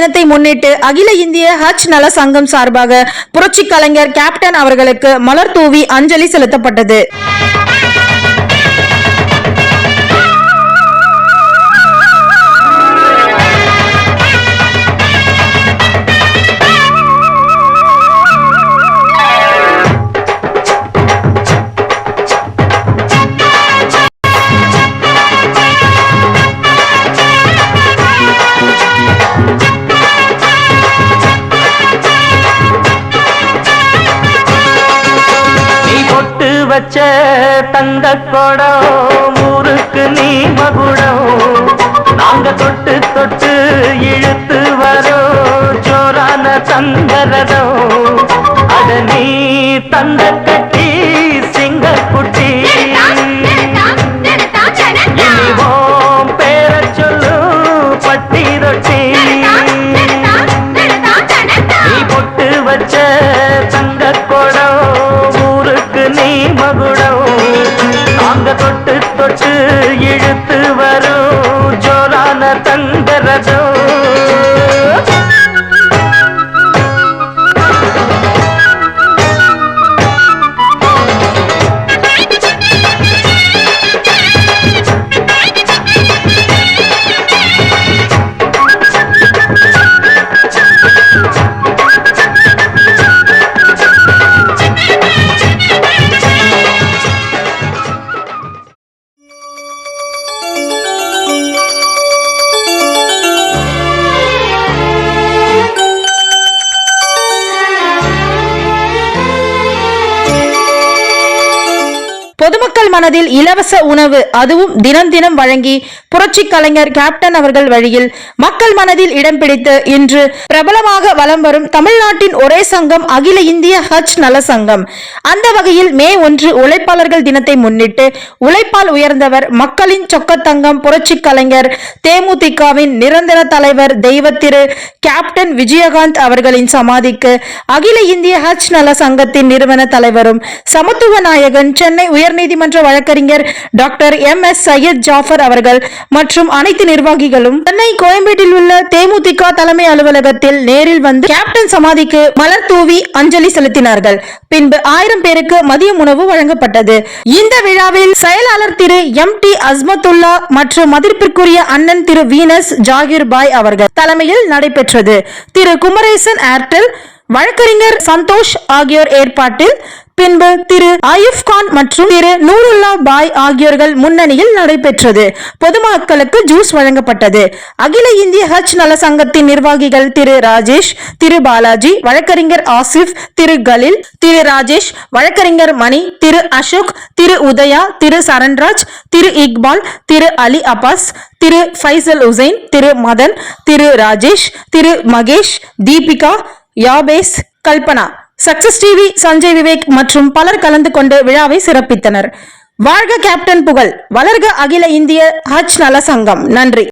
தினத்தை முன்னிட்டு அகில இந்திய ஹஜ் நல சங்கம் சார்பாக புரட்சி கலைஞர் கேப்டன் அவர்களுக்கு மலர் தூவி அஞ்சலி செலுத்தப்பட்டது. வச்ச தந்த கொடம் ஊருக்கு நீ மகுடம். நாங்க தொட்டு தொட்டு இழுத்து வரோ ஜோரான தங்கரதம் அட நீ தந்த கட்டி தொட்டு தொட்டு இழுத்து வரும் மனதில் இலவச உணவு அதுவும் தினம் தினம் வழங்கி புரட்சி கலைஞர் கேப்டன் அவர்கள் வழியில் மக்கள் மனதில் இடம் பிடித்து இன்று பிரபலமாக வலம் வரும் தமிழ்நாட்டின் ஒரே சங்கம் அகில இந்திய ஹஜ் நல சங்கம். அந்த வகையில் மே ஒன்று உழைப்பாளர்கள் தினத்தை முன்னிட்டு உழைப்பால் உயர்ந்தவர் மக்களின் சொக்கத்தங்கம் புரட்சி கலைஞர் தேமுதிகவின் நிரந்தர தலைவர் தெய்வத்திரு கேப்டன் விஜயகாந்த் அவர்களின் சமாதிக்கு அகில இந்திய ஹஜ் நல சங்கத்தின் நிறுவன தலைவரும் சமத்துவ நாயகன் சென்னை உயர்நீதிமன்ற வழக்கறிஞர் doctor M S Syed Jafar அவர்கள் மற்றும் அனைத்து நிர்வாகிகளும் சென்னை கோயம்பேட்டில் உள்ள தேமுதிக தலைமை அலுவலகத்தில் நேரில் வந்து கேப்டன் சமாதிக்கு மலர் தூவி அஞ்சலி செலுத்தினார்கள். பின்பு ஆயிரம் பேருக்கு மதிய உணவு வழங்கப்பட்டது. இந்த விழாவில் செயலாளர் திரு எம் டி அஸ்மத்துல்லா மற்றும் மதிப்பிற்குரிய அண்ணன் திரு வீனஸ் ஜாகிர் பாய் அவர்கள் தலைமையில் நடைபெற்றது. திரு குமரேசன் ஏர்டெல் வழக்கறிஞர் சந்தோஷ் ஆகியோர் ஏற்பாட்டில் பின்பு திரு ஆயுப் கான் மற்றும் திரு நூருல்லா பாய் ஆகியோர்கள் முன்னணியில் நடைபெற்றது. பொதுமக்களுக்கு ஜூஸ் வழங்கப்பட்டது. அகில இந்திய ஹஜ் நல சங்கத்தின் நிர்வாகிகள் திரு ராஜேஷ் திரு பாலாஜி வழக்கறிஞர் ஆசிப் திரு கலில் திரு ராஜேஷ் வழக்கறிஞர் மணி திரு அசோக் திரு உதயா திரு சரண்ராஜ் திரு இக்பால் திரு அலி அப்பாஸ் திரு ஃபைசல் உசைன் திரு மதன் திரு ராஜேஷ் திரு மகேஷ் தீபிகா யாபேஸ் கல்பனா. சக்சஸ் டிவி சஞ்சய் விவேக் மற்றும் பலர் கலந்து கொண்டு விழாவை சிறப்பித்தனர். வாழ்க கேப்டன் புகழ். வளர்க அகில இந்திய ஹஜ் நல சங்கம். நன்றி.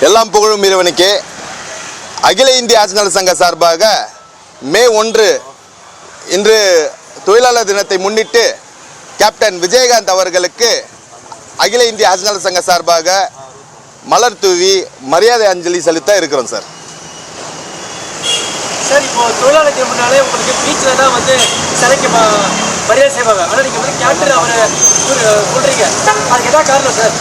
எல்லாம் புகழும் இறைவனுக்கு. அகில இந்திய ஆட்சியாளர் சங்க சார்பாக மே ஒன்று இன்று தொழிலாளர் தினத்தை முன்னிட்டு கேப்டன் விஜயகாந்த் அவர்களுக்கு அகில இந்திய ஆட்சியாளர் சங்க சார்பாக மலர் தூவி மரியாதை அஞ்சலி செலுத்த இருக்கிறோம் சார். சார் இப்போ தொழிலாளர் தினம் முன்னாலே உங்களுக்கு பீச்சில் தான் வந்து சிலைக்கு மரியாதை செய்வாங்க. ஆனால் நீங்கள் வந்து கேப்டன் அவரை கூறு- சொல்றீங்க. அதுக்கு என்ன காரணம் சார்?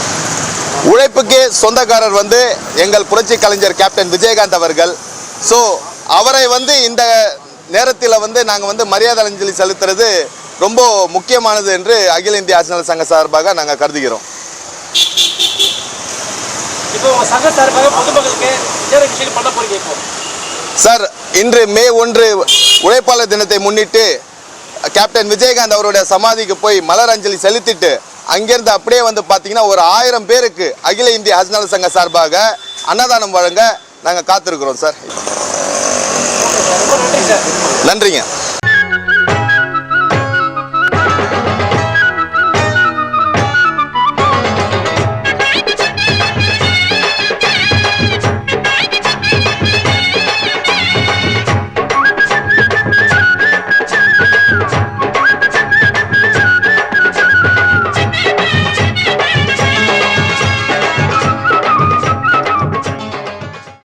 உழைப்புக்கு சொந்தக்காரர் வந்து எங்கள் புரட்சி கலைஞர் கேப்டன் விஜயகாந்த் அவர்கள். ஸோ அவரை வந்து இந்த நேரத்தில் வந்து நாங்கள் வந்து மரியாதை அஞ்சலி செலுத்துறது ரொம்ப முக்கியமானது என்று அகில இந்திய ஆட்சியாளர் சங்க சார்பாக நாங்கள் கருதுகிறோம். சார் இன்று மே ஒன்று உழைப்பாளர் தினத்தை முன்னிட்டு கேப்டன் விஜயகாந்த் அவருடைய சமாதிக்கு போய் மலர் அஞ்சலி செலுத்திட்டு அங்கிருந்து அப்படியே வந்து பார்த்தீங்கன்னா ஒரு ஆயிரம் பேருக்கு அகில இந்திய ஆட்சியாளர் சங்க சார்பாக அன்னதானம் வழங்க நாங்கள் காத்திருக்கிறோம் சார். நன்றிங்க.